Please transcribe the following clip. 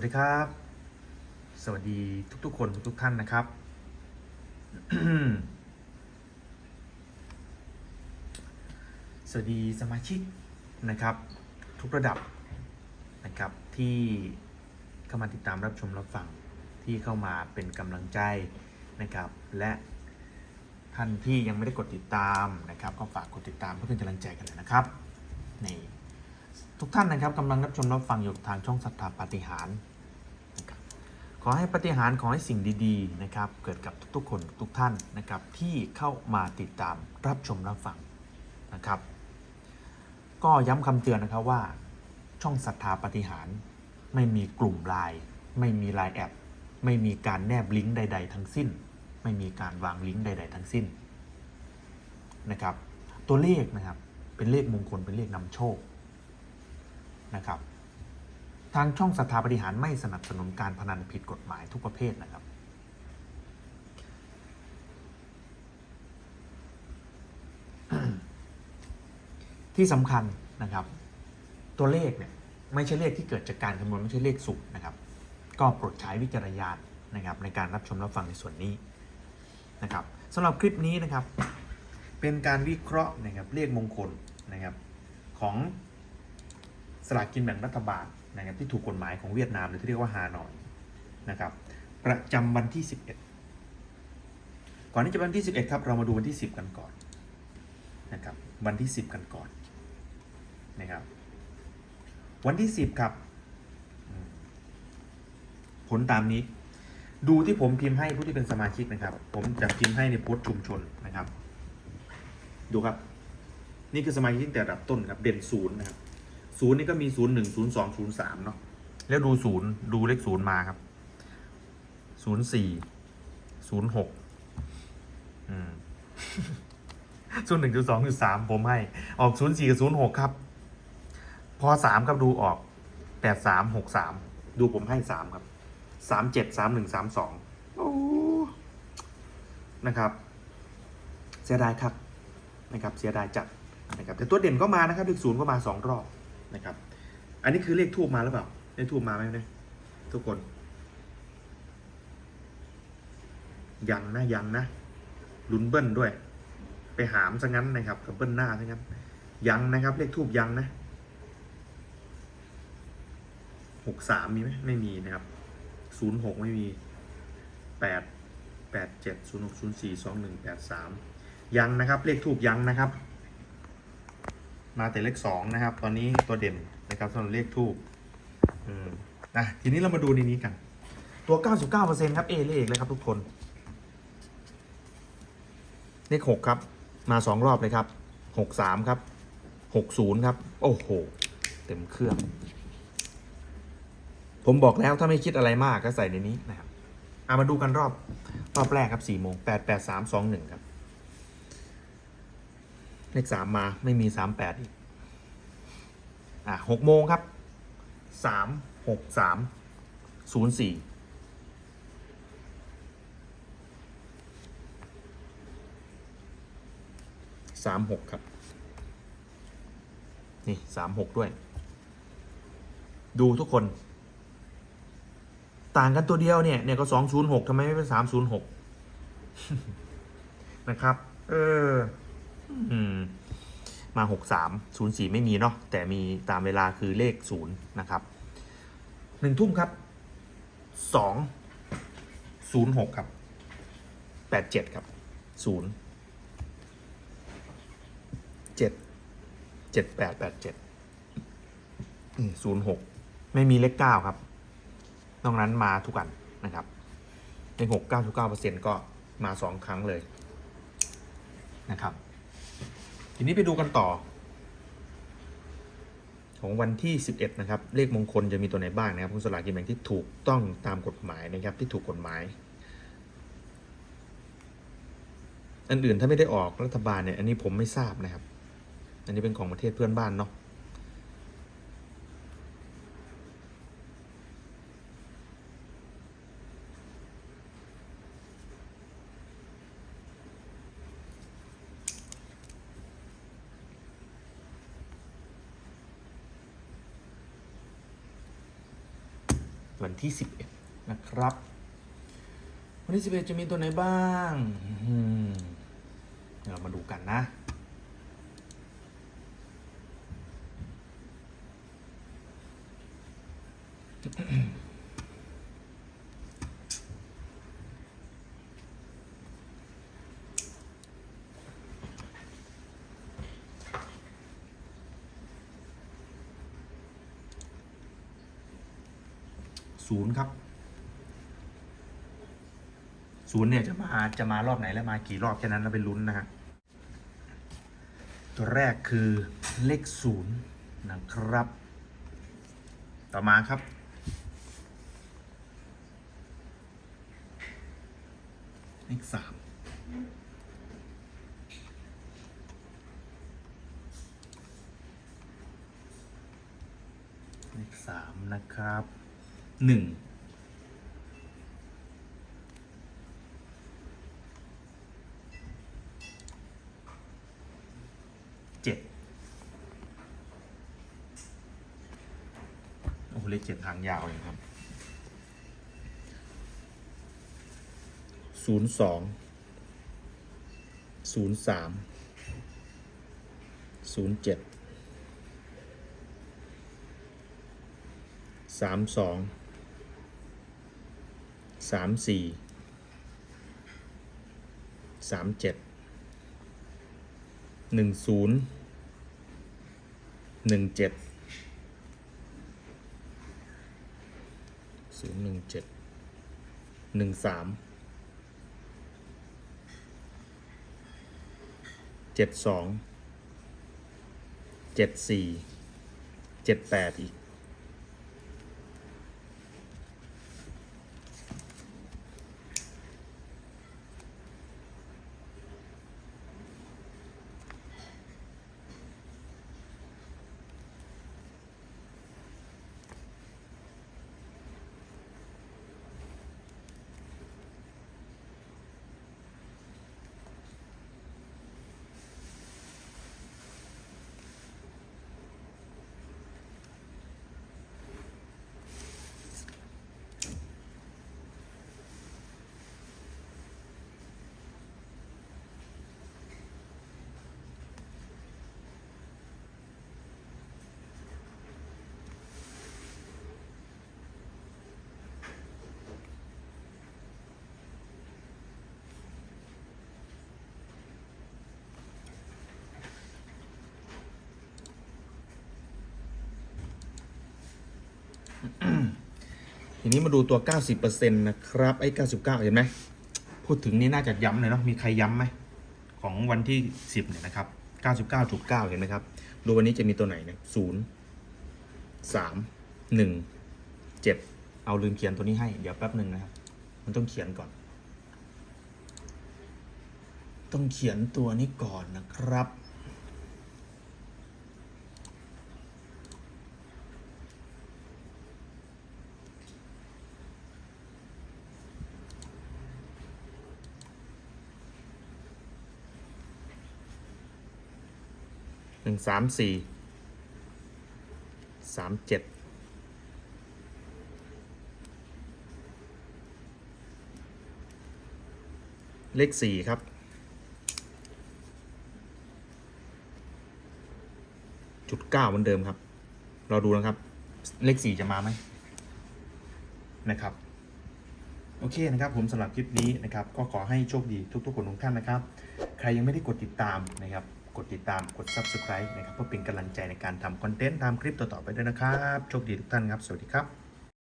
สวัสดีครับ สวัสดีทุกๆคนทุกๆท่านนะครับ สวัสดีสมาชิกนะครับ ทุกระดับนะครับที่เข้ามาติดตามรับชมรับฟังที่เข้ามาเป็นกำลังใจนะครับ และท่านที่ยังไม่ได้กดติดตามนะครับ ก็ฝากกดติดตามเพื่อเป็นกำลังใจกันนะครับนี่ทุกท่านนะครับกำลังรับชมรับฟังอยู่ทางช่องศรัทธาปฏิหาร ขอให้ปฏิหารขอให้สิ่งดีๆนะครับเกิดกับทุกๆคนทุกท่านนะครับที่เข้ามาติดตามรับชมรับฟังนะครับ ก็ย้ำคำเตือนนะครับว่า ช่องศรัทธาปฏิหารไม่มีกลุ่มไลน์ไม่มีไลน์แอปไม่มีการแนบลิงก์ใด ๆ ทั้งสิ้น ไม่มีการวางลิงก์ใด ๆ ทั้งสิ้นนะครับ ตัวเลขนะครับเป็นเลขมงคลเป็นเลขนำโชคนะครับ ทางช่องศรัทธาปาฏิหารไม่สนับสนุนการพนันผิดกฎหมายทุกประเภทนะครับ ที่สำคัญนะครับ ตัวเลขเนี่ยไม่ใช่เลขที่เกิดจากการคำนวณไม่ใช่เลขสูตรนะครับ ก็โปรดใช้วิจารณญาณนะครับ ในการรับชมรับฟังในส่วนนี้นะครับสำหรับคลิปนี้นะครับ เป็นการวิเคราะห์นะครับเลขมงคลนะครับของสลากกินแบ่งรัฐบาล นะครับที่ถูกกฎหมายของเวียดนามหรือที่เรียกว่าฮานอยนะครับประจำวันที่ 11 ก่อนที่จะวันที่ 11 ครับเรามาดูวันที่ 10 กันก่อนนะครับวันที่ 10 กันก่อนนะครับวันที่ 10 ครับผลตามนี้ดูที่ผมพิมพ์ให้ผู้ที่เป็นสมาชิกนะครับ ผมจะพิมพ์ให้ในโพสต์ชุมชนนะครับ ดูครับ นี่คือสมาชิกตั้งแต่ระดับต้นครับเด่นศูนย์นะครับ ศูนย์นี่ก็มีศูนย์หนึ่งศูนย์สองศูนย์สามเนาะแล้วดูศูนย์ดูเลขศูนย์มาครับศูนย์สี่ศูนย์หกอืมศูนย์หนึ่งศูนย์สองศูนย์สามผมให้ ออกศูนย์สี่กับศูนย์หกครับ พอสามครับดูออกแปดสามหกสามดูผมให้สามครับสามเจ็ดสามหนึ่งสามสองโอ้นะครับเสียดายครับนะครับ เสียดายจัดนะครับแต่ตัวเด่นก็มานะครับเลขศูนย์ก็มาสองรอบ นะครับ อันนี้คือเลขทูบมาหรือเปล่าเลขทูบมาไหมเนี่ยทุกคน ยังนะยังนะลุ้นเบิ้ลด้วย ไปหามซะงั้นนะครับกับเบิ้ลหน้าซะงั้น ยังนะครับ เลขทูบยังนะหกสามมีไหมไม่มีนะครับศูนย์หกไม่มีแปดแปดเจ็ดศูนย์หกศูนย์สี่สองหนึ่งแปดสามยังนะครับ เลขทูบยังนะครับ มาแต่เลขสองนะครับ ตอนนี้ตัวเด่นนะครับสำหรับเลขทูบนะทีนี้เรามาดูในนี้กัน ตัว 99%ครับเอเลขเลยครับทุกคน เลข 6 ครับ มา 2 รอบเลยครับ 63 ครับ 60 ครับ โอ้โห เต็มเครื่อง ผมบอกแล้วถ้าไม่คิดอะไรมากก็ใส่ในนี้นะครับเอามาดูกันรอบรอบแรกครับ4โมง8 8 3 2 1 ครับ เลข3มมาไม่มี38อีก อะ6โมงครับ3 6 3 0 4สามศูนย์สี่สามหกครับ นี่สามหกด้วย ดูทุกคน ต่างกันตัวเดียวเนี่ย เนี่ยก็สองศูนย์หกทำไมไม่เป็นสามศูนย์หกนะครับ เออ มาหกสามศูนย์สี่ไม่มีเนาะแต่มีตามเวลาคือเลขศูนย์นะครับหนึ่งทุ่มครับสองศูนย์หกครับแปดเจ็ดครับศูนย์เจ็ดเจ็ดแปดแปดเจ็ดศูนย์หกไม่มีเลขเก้าครับนอกนั้นมาทุกอันนะครับเลขหกเก้าทุกเก้าเปอร์เซ็นต์ก็มาสองครั้งเลยนะครับ ทีนี้ไปดูกันต่อ ของวันที่ 11 นะครับ เลขมงคลจะมีตัวไหนบ้างนะครับผู้สลากกินแบ่งที่ถูกต้องตามกฎหมายนะครับที่ถูกกฎหมายอันอื่นถ้าไม่ได้ออกรัฐบาลเนี่ยอันนี้ผมไม่ทราบนะครับ อันนี้เป็นของประเทศเพื่อนบ้านเนาะ วันที่ 11 นะครับ วันที่ 11 จะมีตัวไหนบ้างเดี๋ยวเรามาดูกันนะ ศูนย์ครับศูนย์เนี่ยจะมาจะมารอบไหนและมากี่รอบแค่นั้นเราไปลุ้นนะฮะตัวแรกคือเลขศูนย์นะครับ ต่อมาครับ เลขสามเลขสามนะครับ หนึ่งเจ็ดโอ้โหเลขเจ็ดทางยาวเลยครับศูนย์สองศูนย์สามศูนย์เจ็ดสามสอง สามสี่สามเจ็ดหนึ่งศูนย์หนึ่งเจ็ดศูนย์หนึ่งเจ็ดหนึ่งสามเจ็ดสองเจ็ดสี่เจ็ดแปดอีก ทีนี้มาดูตัว 90%นะครับ ไอ้ 99 เห็นไหม พูดถึงนี่น่าจะย้ำเลยเนาะ มีใครย้ำไหม ของวันที่ 10 เนี่ยนะครับ 99.9 เห็นไหมครับ ดูวันนี้จะมีตัวไหนเนี่ย0 3 1 7เอาลืมเขียนตัวนี้ให้ เดี๋ยวแป๊บหนึ่งนะครับ มันต้องเขียนก่อน ต้องเขียนตัวนี้ก่อนนะครับ หนึ่งสามสี่สามเจ็ดเลขสี่ครับ จุดเก้าเหมือนเดิมครับ เราดูนะครับ เลขสี่จะมาไหมนะครับ โอเคนะครับผมสำหรับคลิปนี้นะครับ ก็ขอให้โชคดีทุกๆคนทุกท่านนะครับ ใครยังไม่ได้กดติดตามนะครับ กดติดตามกด subscribe นะครับเพื่อเป็นกำลังใจในการทำคอนเทนต์ทำคลิปต่อๆไปด้วยนะครับ โชคดีทุกท่านครับ สวัสดีครับ